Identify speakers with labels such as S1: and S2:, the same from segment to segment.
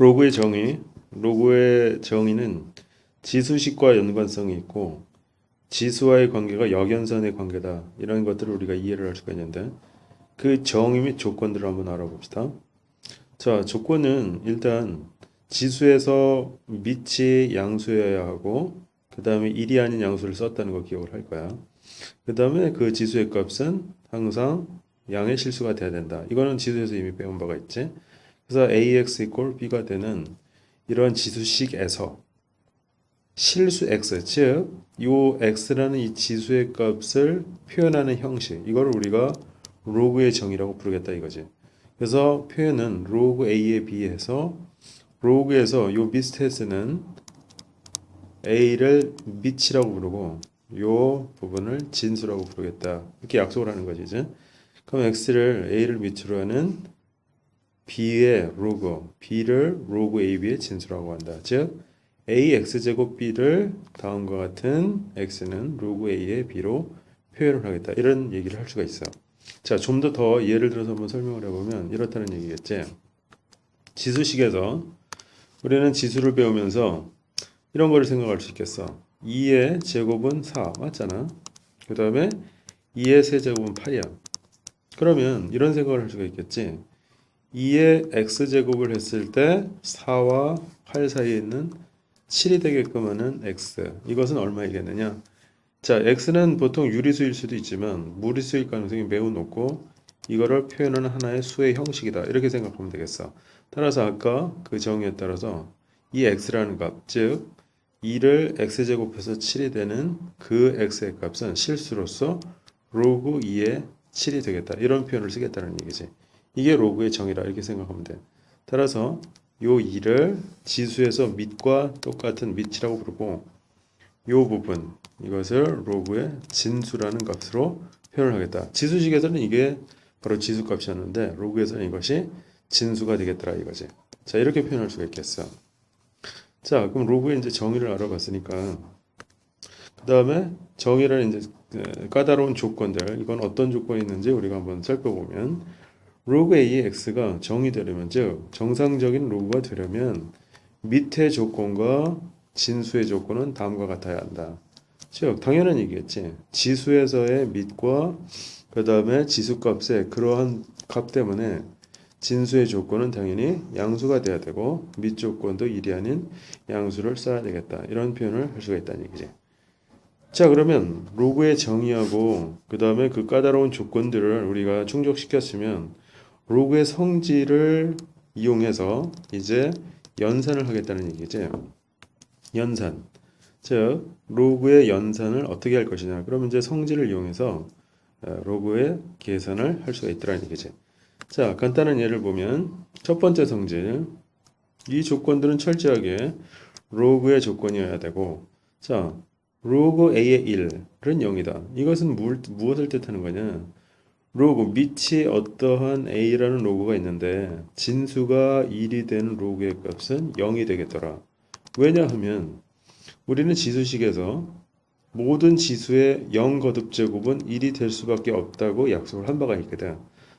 S1: 로그의 정의, 로그의 정의는 지수식과 연관성이 있고 지수와의 관계가 역연선의 관계다. 이런 것들을 우리가 이해를 할 수가 있는데 그 정의 및 조건들을 한번 알아봅시다. 자, 조건은 일단 지수에서 밑이 양수여야 하고 그 다음에 1이 아닌 양수를 썼다는 거 기억을 할 거야. 그 다음에 그 지수의 값은 항상 양의 실수가 돼야 된다. 이거는 지수에서 이미 배운 바가 있지. 그래서 ax equal b가 되는 이런 지수식에서 실수 x, 즉, 요 x라는 이 지수의 값을 표현하는 형식, 이걸 우리가 로그의 정의라고 부르겠다 이거지. 그래서 표현은 로그 a에 비해서 로그에서 요 미스테스는 a를 밑이라고 부르고 요 부분을 진수라고 부르겠다. 이렇게 약속을 하는 거지, 이제. 그럼 x를 a를 밑으로 하는 b의 로그, b를 로그 ab의 진수라고 한다. 즉 ax 제곱 b를 다음과 같은 x는 로그 a의 b로 표현을 하겠다. 이런 얘기를 할 수가 있어. 자, 좀 더 더 예를 들어서 한번 설명을 해보면 이렇다는 얘기겠지. 지수식에서 우리는 지수를 배우면서 이런 거를 생각할 수 있겠어. 2의 제곱은 4 맞잖아. 그 다음에 2의 세제곱은 8이야. 그러면 이런 생각을 할 수가 있겠지. 2의 x제곱을 했을 때 4와 8 사이에 있는 7이 되게끔 하는 x. 이것은 얼마이겠느냐? 자, x는 보통 유리수일 수도 있지만 무리수일 가능성이 매우 높고 이거를 표현하는 하나의 수의 형식이다. 이렇게 생각하면 되겠어. 따라서 아까 그 정의에 따라서 이 x라는 값, 즉 2를 x제곱해서 7이 되는 그 x의 값은 실수로서 로그 2의 7이 되겠다. 이런 표현을 쓰겠다는 얘기지. 이게 로그의 정의라 이렇게 생각하면 돼. 따라서 요 2를 지수에서 밑과 똑같은 밑이라고 부르고 요 부분 이것을 로그의 진수라는 값으로 표현을 하겠다. 지수식에서는 이게 바로 지수값이었는데 로그에서는 이것이 진수가 되겠더라 이거지. 자 이렇게 표현할 수가 있겠어. 자 그럼 로그의 이제 정의를 알아봤으니까 그 다음에 정의라는 이제 그 까다로운 조건들 이건 어떤 조건이 있는지 우리가 한번 살펴보면 로그 a의 x가 정의되려면 즉 정상적인 로그가 되려면 밑의 조건과 진수의 조건은 다음과 같아야 한다. 즉 당연한 얘기겠지. 지수에서의 밑과 그 다음에 지수값의 그러한 값 때문에 진수의 조건은 당연히 양수가 돼야 되고 밑 조건도 1이 아닌 양수를 써야 되겠다. 이런 표현을 할 수가 있다는 얘기지. 자 그러면 로그의 정의하고 그 다음에 그 까다로운 조건들을 우리가 충족시켰으면 로그의 성질을 이용해서 이제 연산을 하겠다는 얘기지. 연산. 즉 로그의 연산을 어떻게 할 것이냐. 그러면 이제 성질을 이용해서 어, 로그의 계산을 할 수가 있더라는 얘기지. 자, 간단한 예를 보면 첫 번째 성질. 이 조건들은 철저하게 로그의 조건이어야 되고 자, 로그 a의 1은 0이다. 이것은 무, 무엇을 뜻하는 거냐? 로그 밑이 어떠한 a라는 로그가 있는데 진수가 1이 되는 로그의 값은 0이 되겠더라. 왜냐하면 우리는 지수식에서 모든 지수의 0 거듭 제곱은 1이 될 수밖에 없다고 약속을 한 바가 있거든.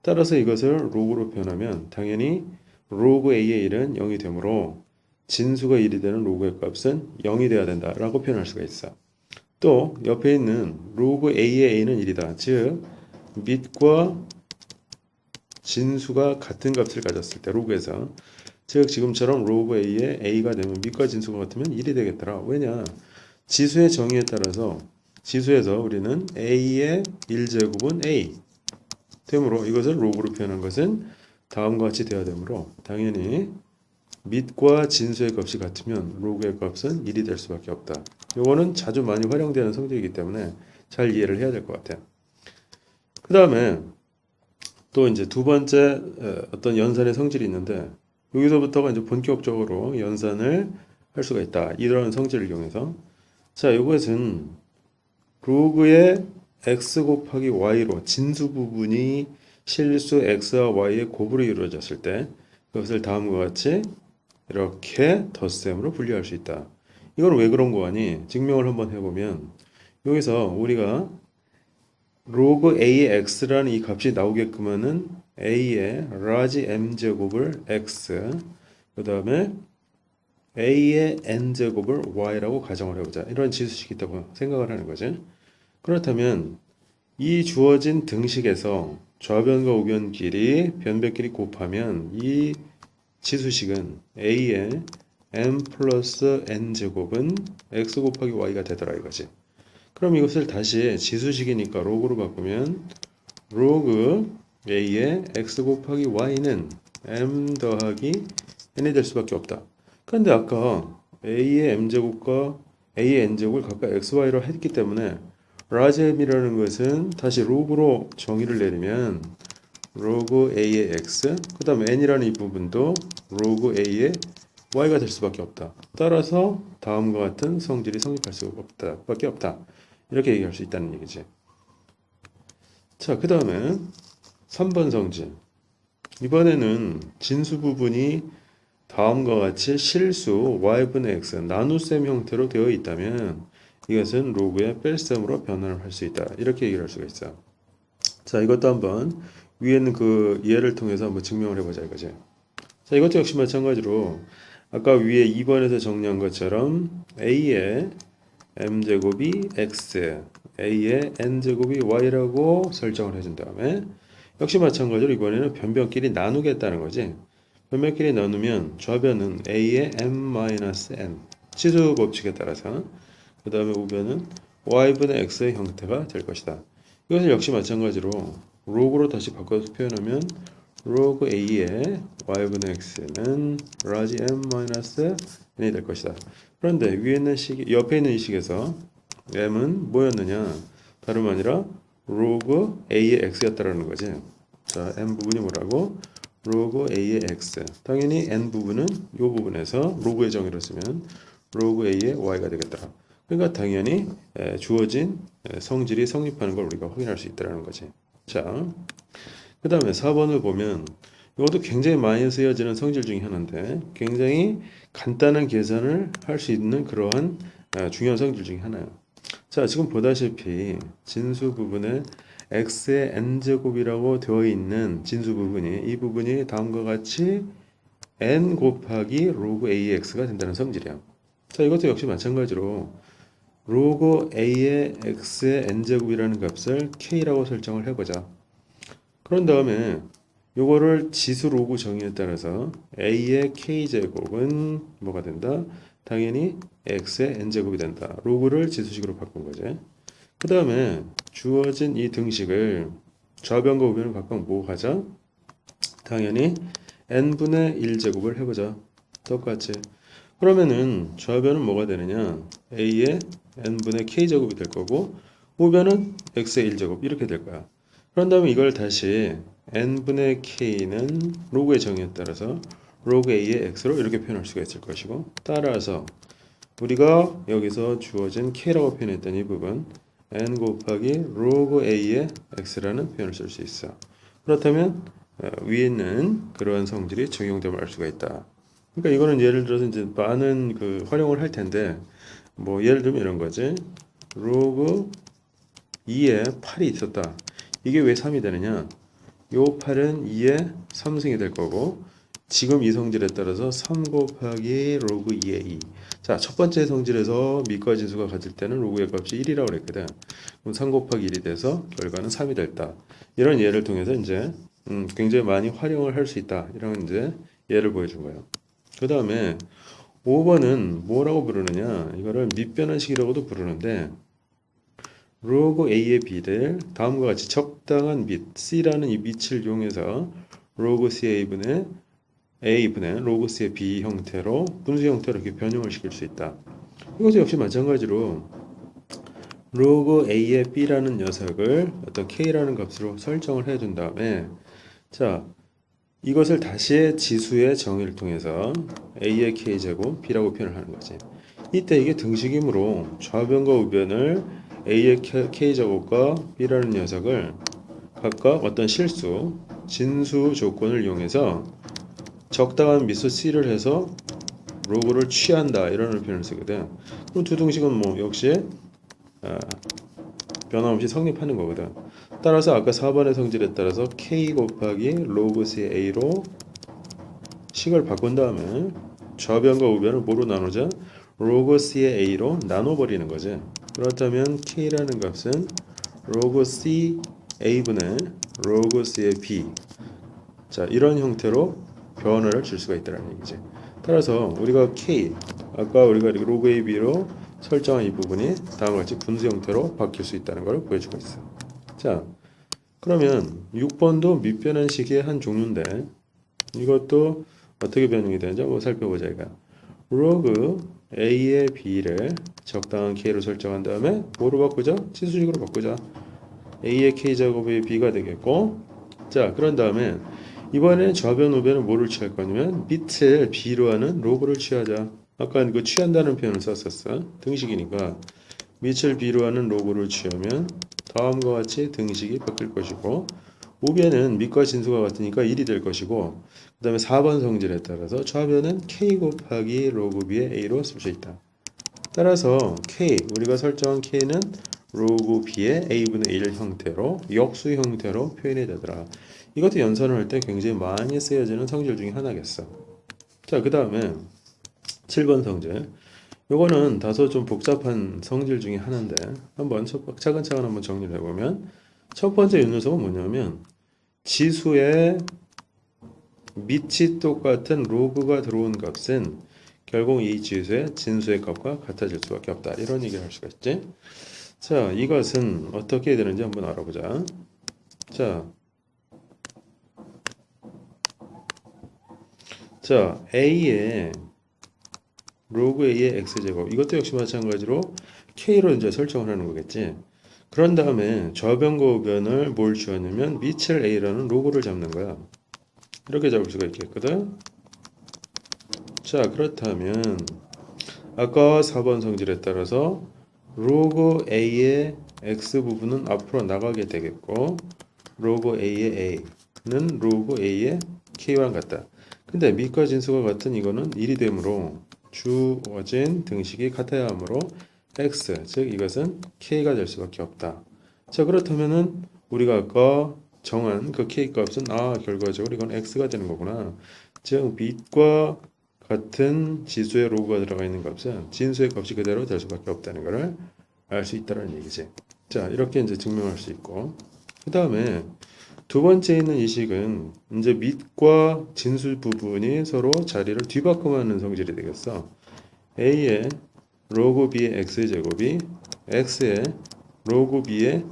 S1: 따라서 이것을 로그로 표현하면 당연히 로그 a의 1은 0이 되므로 진수가 1이 되는 로그의 값은 0이 돼야 된다라고 표현할 수가 있어. 또 옆에 있는 로그 a의 a는 1이다. 즉 밑과 진수가 같은 값을 가졌을 때 로그에서 즉 지금처럼 로그 a의 a가 되면 밑과 진수가 같으면 1이 되겠더라. 왜냐? 지수의 정의에 따라서 지수에서 우리는 a의 1제곱은 a 되므로 이것을 로그로 표현한 것은 다음과 같이 되어야 되므로 당연히 밑과 진수의 값이 같으면 로그의 값은 1이 될 수밖에 없다. 요거는 자주 많이 활용되는 성질이기 때문에 잘 이해를 해야 될 것 같아요. 그 다음에 또 이제 두 번째 어, 어떤 연산의 성질이 있는데 여기서부터가 이제 본격적으로 연산을 할 수가 있다. 이런 성질을 이용해서 자 이것은 로그의 x 곱하기 y로 진수 부분이 실수 x와 y의 곱으로 이루어졌을 때 그것을 다음과 같이 이렇게 덧셈으로 분류할 수 있다. 이건 왜 그런 거 아니? 증명을 한번 해보면 여기서 우리가 로그 a의 x라는 이 값이 나오게끔 하는 a의 라지 m 제곱을 x 그 다음에 a의 n 제곱을 y라고 가정을 해보자. 이런 지수식이 있다고 생각을 하는 거지. 그렇다면 이 주어진 등식에서 좌변과 우변끼리 변변끼리 곱하면 이 지수식은 a의 m 플러스 n 제곱은 x 곱하기 y가 되더라 이거지. 그럼 이것을 다시 지수식이니까 로그로 바꾸면 로그 a의 x 곱하기 y는 m 더하기 n이 될 수밖에 없다. 그런데 아까 a의 m 제곱과 a의 n 제곱을 각각 x, y로 했기 때문에 라지 m이라는 것은 다시 로그로 정의를 내리면 로그 a의 x 그 다음에 n이라는 이 부분도 로그 a의 y가 될 수밖에 없다. 따라서 다음과 같은 성질이 성립할 수가 없다. 밖에 없다. 이렇게 얘기할 수 있다는 얘기지. 자, 그 다음에 3번 성질. 이번에는 진수 부분이 다음과 같이 실수 y분의 x 나눗셈 형태로 되어 있다면 이것은 로그의 뺄셈으로 변환을 할 수 있다. 이렇게 얘기를 할 수가 있어. 자, 이것도 한번 위에 있는 그 예를 통해서 한번 증명을 해보자 이거지. 자, 이것도 역시 마찬가지로 아까 위에 2번에서 정리한 것처럼 a의 m제곱이 x, a의 n제곱이 y라고 설정을 해준 다음에 역시 마찬가지로 이번에는 변변끼리 나누겠다는 거지. 변변끼리 나누면 좌변은 a의 m-n 치수 법칙에 따라서 그 다음에 우변은 y분의 x의 형태가 될 것이다. 이것을 역시 마찬가지로 로그로 다시 바꿔서 표현하면 로그 a의 y분의 x는 라지 m-n이 될 것이다. 그런데 위에 있는 식, 옆에 있는 이 식에서 m은 뭐였느냐? 다름 아니라 로그 a의 x였다라는 거지. 자, m 부분이 뭐라고? 로그 a의 x. 당연히 n 부분은 이 부분에서 로그의 정의로 쓰면 로그 a의 y가 되겠더라. 그러니까 당연히 에, 주어진 에, 성질이 성립하는 걸 우리가 확인할 수 있다는 거지. 자, 그 다음에 4번을 보면 이것도 굉장히 많이 쓰여지는 성질 중에 하나인데 굉장히 간단한 계산을 할 수 있는 그러한 에, 중요한 성질 중에 하나예요. 자, 지금 보다시피 진수 부분에 x의 n제곱이라고 되어 있는 진수 부분이 이 부분이 다음과 같이 n 곱하기 로그 ax가 된다는 성질이야. 자, 이것도 역시 마찬가지로 로그 a의 x의 n제곱이라는 값을 k라고 설정을 해보자. 그런 다음에 요거를 지수 로그 정의에 따라서 a의 k제곱은 뭐가 된다? 당연히 x의 n제곱이 된다. 로그를 지수식으로 바꾼 거지. 그 다음에 주어진 이 등식을 좌변과 우변을 각각 뭐 하자? 당연히 n분의 1제곱을 해보자. 똑같이. 그러면은 좌변은 뭐가 되느냐? a의 n분의 k제곱이 될 거고 우변은 x의 1제곱 이렇게 될 거야. 그런 다음에 이걸 다시 n분의 k는 로그의 정의에 따라서 로그 a의 x로 이렇게 표현할 수가 있을 것이고 따라서 우리가 여기서 주어진 k라고 표현했던 이 부분 n 곱하기 로그 a의 x라는 표현을 쓸 수 있어. 그렇다면 어, 위에 있는 그러한 성질이 적용됨을 알 수가 있다. 그러니까 이거는 예를 들어서 이제 많은 그 활용을 할 텐데 뭐 예를 들면 이런 거지. 로그 2에 8이 있었다. 이게 왜 3이 되느냐? 요 8은 2에 3승이 될 거고 지금 이 성질에 따라서 3 곱하기 로그 2의 2. 자, 첫 번째 성질에서 밑과 진수가 같을 때는 로그의 값이 1이라고 그랬거든. 그럼 3 곱하기 1이 돼서 결과는 3이 됐다. 이런 예를 통해서 이제 음, 굉장히 많이 활용을 할 수 있다. 이런 이제 예를 보여준 거예요. 그 다음에 5번은 뭐라고 부르느냐? 이거를 밑변환식이라고도 부르는데 로그 a의 b를 다음과 같이 적당한 밑 c라는 이 밑을 이용해서 로그 ca분의 a분의 로그 c의 b 형태로 분수 형태로 이렇게 변형을 시킬 수 있다. 이것도 역시 마찬가지로 로그 a의 b라는 녀석을 어떤 k라는 값으로 설정을 해 준 다음에 자 이것을 다시 지수의 정의를 통해서 a의 k제곱 b라고 표현을 하는 거지. 이때 이게 등식이므로 좌변과 우변을 a의 k제곱과 b라는 녀석을 각각 어떤 실수, 진수 조건을 이용해서 적당한 미수 c를 해서 로그를 취한다 이런 표현을 쓰거든. 그럼 두 등식은 뭐 역시 아, 변함없이 성립하는 거거든. 따라서 아까 4번의 성질에 따라서 k 곱하기 로그 c a로 식을 바꾼 다음에 좌변과 우변을 뭐로 나누자? 로그 C의 A로 나눠버리는 거지. 그렇다면 K라는 값은 로그 C A분의 로그 C의 B. 자, 이런 형태로 변화를 줄 수가 있다는 얘기지. 따라서 우리가 K, 아까 우리가 로그 A, B로 설정한 이 부분이 다음과 같이 분수 형태로 바뀔 수 있다는 걸 보여주고 있어. 자, 그러면 6번도 밑변환 식의 한 종류인데 이것도 어떻게 변형이 되는지 한번 살펴보자 이거. 로그 a의 b를 적당한 k로 설정한 다음에 뭐로 바꾸자? 치수식으로 바꾸자. a의 k 제곱의 b가 되겠고 자 그런 다음에 이번에 좌변 우변은 뭐를 취할 거냐면 밑을 b로 하는 로그를 취하자. 아까 그 취한다는 표현을 썼었어. 등식이니까 밑을 b로 하는 로그를 취하면 다음과 같이 등식이 바뀔 것이고 우변은 밑과 진수가 같으니까 1이 될 것이고 그 다음에 4번 성질에 따라서 좌변은 k 곱하기 로그 b의 a로 쓸 수 있다. 따라서 k 우리가 설정한 k는 로그 b의 a분의 1 형태로 역수 형태로 표현이 되더라. 이것도 연산을 할 때 굉장히 많이 쓰여지는 성질 중에 하나겠어. 자, 그 다음에 7번 성질. 요거는 다소 좀 복잡한 성질 중에 하나인데 한번 첫- 차근차근 한번 정리를 해보면 첫 번째 윤소가 뭐냐면 지수의 밑이 똑같은 로그가 들어온 값은 결국 이 지수의 진수의 값과 같아질 수밖에 없다. 이런 얘기를 할 수가 있지. 자 이것은 어떻게 되는지 한번 알아보자. 자 자, A의 로그 A의 X제곱. 이것도 역시 마찬가지로 K로 이제 설정을 하는 거겠지 그런 다음에 좌변과 우변을 뭘 취하냐면 밑을 A라는 로그를 잡는 거야. 이렇게 잡을 수가 있겠거든. 자 그렇다면 아까 4번 성질에 따라서 로그 A의 X 부분은 앞으로 나가게 되겠고 로그 A의 A는 로그 A의 K와 같다. 근데 밑과 진수가 같은 이거는 1이 되므로 주어진 등식이 같아야 하므로 x 즉 이것은 k가 될 수밖에 없다. 자 그렇다면은 우리가 아까 정한 그 k 값은 아 결과적으로 이건 x가 되는 거구나. 즉 밑과 같은 지수의 로그가 들어가 있는 값은 진수의 값이 그대로 될 수밖에 없다는 것을 알 수 있다는 얘기지. 자 이렇게 이제 증명할 수 있고 그 다음에 두 번째 있는 이 식은 이제 밑과 진수 부분이 서로 자리를 뒤바꿈하는 성질이 되겠어. a의 로그 b의 x 제곱이 x의 로그 b의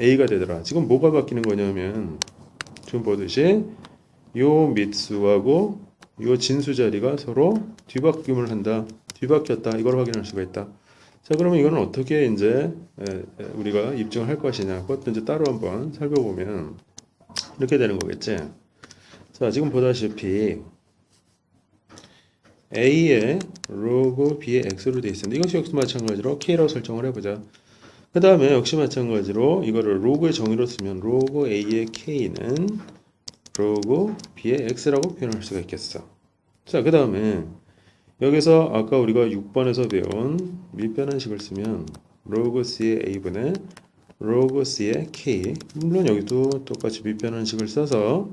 S1: a가 되더라. 지금 뭐가 바뀌는 거냐면 지금 보듯이 요 밑수하고 요 진수 자리가 서로 뒤바뀜을 한다. 뒤바뀌었다. 이걸 확인할 수가 있다. 자, 그러면 이거는 어떻게 이제 우리가 입증을 할 것이냐. 그것도 이제 따로 한번 살펴보면 이렇게 되는 거겠지. 자, 지금 보다시피 a의 로그 b의 x로 되어 있습니다. 이것이 역시 마찬가지로 k라고 설정을 해보자. 그 다음에 역시 마찬가지로 이거를 로그의 정의로 쓰면 로그 a의 k는 로그 b의 x라고 표현할 수가 있겠어. 자, 그 다음에 여기서 아까 우리가 6번에서 배운 밑변환식을 쓰면 로그 c의 a분의 로그 c의 k 물론 여기도 똑같이 밑변환식을 써서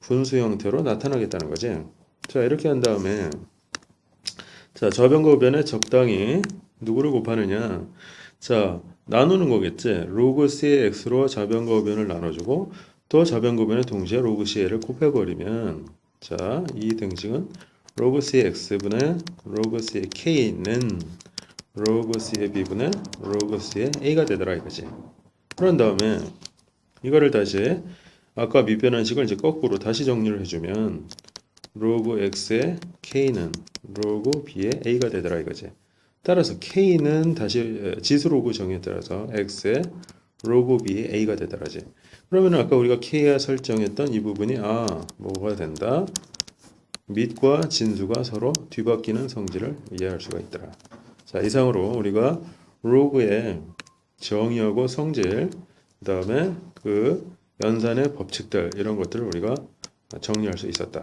S1: 분수 형태로 나타나겠다는 거지. 자 이렇게 한 다음에 자 좌변과 우변에 적당히 누구를 곱하느냐 자 나누는 거겠지. 로그 c의 x로 좌변과 우변을 나눠주고 또 좌변과 우변에 동시에 로그 c를 곱해버리면 자 이 등식은 로그 c의 x분의 로그 c의 k는 로그 c의 b분의 로그 c의 a가 되더라 이거지. 그런 다음에 이거를 다시 아까 밑변환식을 이제 거꾸로 다시 정리를 해주면 로그 x의 k는 로그 b의 a가 되더라 이거지. 따라서 k는 다시 에, 지수 로그 정의에 따라서 x의 로그 b의 a가 되더라지. 그러면 아까 우리가 k가 설정했던 이 부분이 아 뭐가 된다? 밑과 진수가 서로 뒤바뀌는 성질을 이해할 수가 있더라. 자 이상으로 우리가 로그의 정의하고 성질, 그 다음에 그 연산의 법칙들 이런 것들을 우리가 정리할 수 있었다.